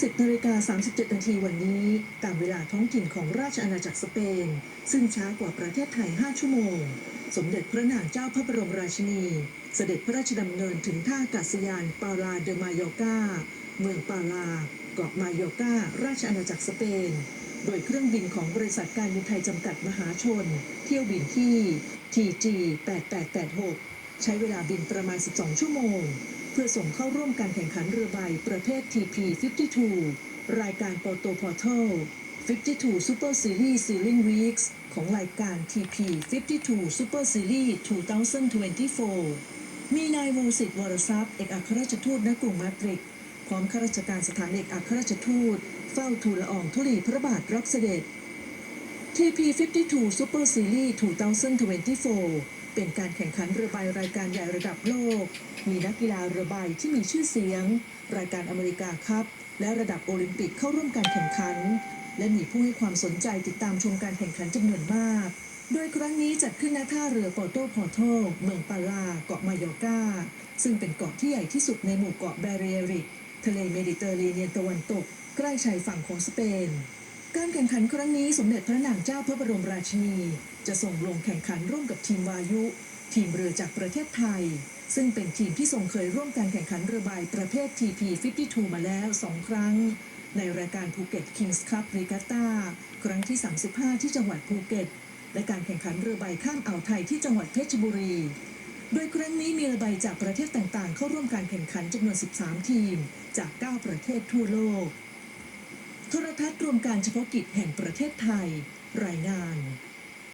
10นาฬิกา37 นาทีวันนี้ ตามเวลาท้องถิ่นของราชอาณาจักรสเปน ซึ่งช้ากว่าประเทศไทย 5 ชั่วโมง สมเด็จพระนางเจ้าพระบรมราชินี เสด็จพระราชดำเนินถึงท่าอากาศยานปาลาเดมายอกาเมืองปาลา เกาะมายอการาชอาณาจักรสเปน โดยเครื่องบินของบริษัทการบินไทยจำกัดมหาชน เที่ยวบินที่ TG 8886 ใช้เวลาบินประมาณ 12 ชั่วโมง เพื่อส่งเข้าร่วมการแข่งขันเรือใบประเภท TP 52 รายการ Porto Portal 52 Super Series Sailing Weeks ของรายการ TP 52 Super Series 2024 มีนายวงศิษฐ์วรทรัพย์ เอกอัครราชทูตณกรุงมาดริดพร้อมข้าราชการสถานเอกอัครราชทูต เฝ้าทูลละอองธุลีพระบาทรับเสด็จ TP 52 Super Series 2024 เป็นการแข่งขันเรือใบรายการใหญ่ระดับโลก มีนักกีฬาเรือใบที่มีชื่อเสียง รายการอเมริกาคัพและระดับโอลิมปิกเข้าร่วมการแข่งขัน และมีผู้ให้ความสนใจติดตามชมการแข่งขันจำนวนมาก โดยครั้งนี้จัดขึ้นณท่าเรือปอโตพอโตเมืองปาลา เกาะมายอกาซึ่งเป็นเกาะที่ใหญ่ที่สุดในหมู่เกาะแบเรริกทะเลเมดิเตอร์เรเนียนตะวันตก ใกล้ชายฝั่งของสเปน การแข่งขันครั้งนี้สมเด็จพระนางเจ้าพระบรมราชินี จะส่งลงแข่งขันร่วมกับทีมวายุ ทีมเรือจากประเทศไทย ซึ่งเป็นทีมที่ทรงเคยร่วมการแข่งขันเรือใบประเภท TP 52 มาแล้ว2ครั้ง ในรายการภูเก็ต Kings Cup Regatta ครั้งที่ 35 ที่จังหวัดภูเก็ต และการแข่งขันเรือใบข้ามอ่าวไทยที่จังหวัดเพชรบุรี โดยครั้งนี้มีเรือใบจากประเทศต่างๆ เข้าร่วมการแข่งขันจำนวน 13 ทีม จาก 9 ประเทศทั่วโลก โทรทัศน์รวมการเฉพาะกิจแห่งประเทศไทย รายงาน